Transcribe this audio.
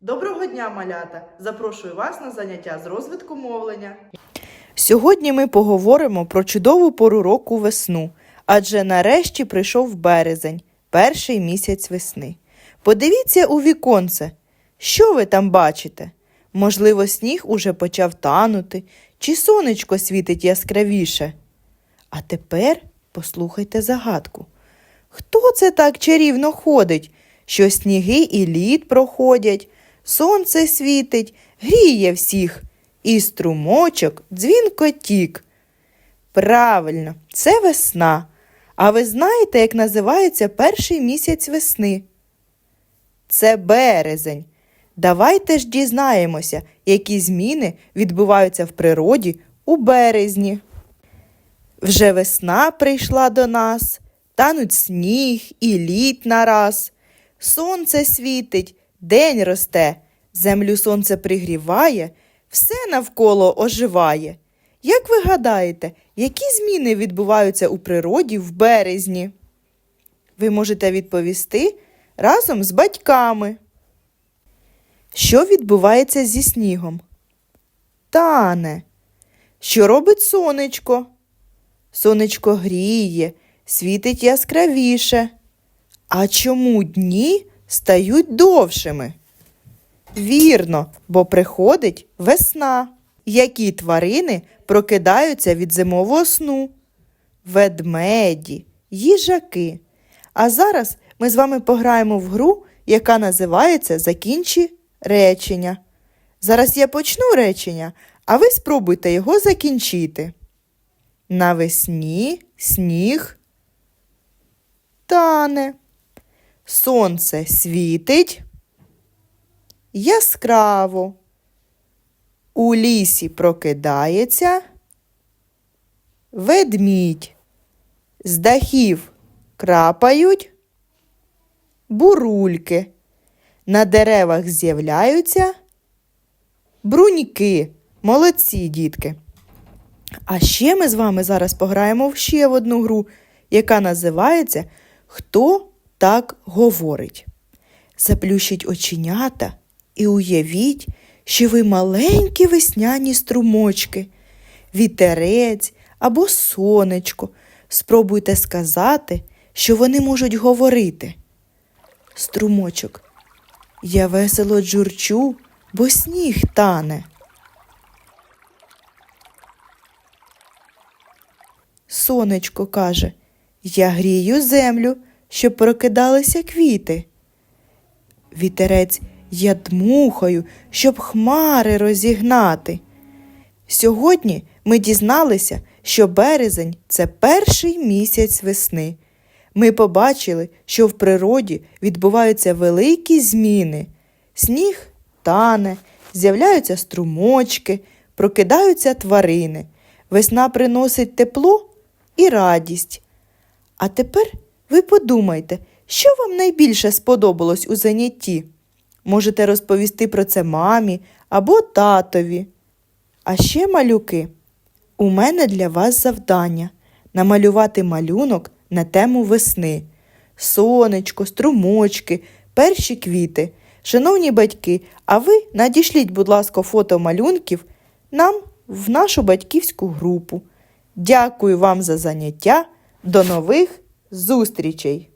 Доброго дня, малята! Запрошую вас на заняття з розвитку мовлення. Сьогодні ми поговоримо про чудову пору року весну, адже нарешті прийшов березень, перший місяць весни. Подивіться у віконце, що ви там бачите? Можливо, сніг уже почав танути, чи сонечко світить яскравіше. А тепер послухайте загадку. Хто це так чарівно ходить, що сніги і лід проходять, сонце світить, гріє всіх, і струмочок дзвінко тік. Правильно, це весна. А ви знаєте, як називається перший місяць весни? Це березень. Давайте ж дізнаємося, які зміни відбуваються в природі у березні. Вже весна прийшла до нас, тануть сніг і лід нараз. Сонце світить, день росте, землю сонце пригріває, все навколо оживає. Як ви гадаєте, які зміни відбуваються у природі в березні? Ви можете відповісти разом з батьками. Що відбувається зі снігом? Тане. Що робить сонечко? Сонечко гріє, світить яскравіше. А чому дні стають довшими? Вірно, бо приходить весна. Які тварини прокидаються від зимового сну? Ведмеді, їжаки. А зараз ми з вами пограємо в гру, яка називається Закінчи речення. Зараз я почну речення, а ви спробуйте його закінчити. Навесні сніг тане. Сонце світить яскраво. У лісі прокидається ведмідь. З дахів крапають бурульки. На деревах з'являються бруньки. Молодці, дітки. А ще ми з вами зараз пограємо в ще в одну гру, яка називається Хто так говорить. Заплющіть оченята і уявіть, що ви маленькі весняні струмочки, вітерець або сонечко. Спробуйте сказати, що вони можуть говорити. Струмочок. Я весело джурчу, бо сніг тане. Сонечко каже, я грію землю, щоб прокидалися квіти. Вітерець я дмухаю, щоб хмари розігнати. Сьогодні ми дізналися, що березень це перший місяць весни. Ми побачили, що в природі відбуваються великі зміни. Сніг тане, з'являються струмочки, прокидаються тварини. Весна приносить тепло і радість. А тепер ви подумайте, що вам найбільше сподобалось у занятті? Можете розповісти про це мамі або татові. А ще малюки. У мене для вас завдання намалювати малюнок на тему весни. Сонечко, струмочки, перші квіти. Шановні батьки, а ви надішліть, будь ласка, фото малюнків нам в нашу батьківську групу. Дякую вам за заняття. До нових зустрічей!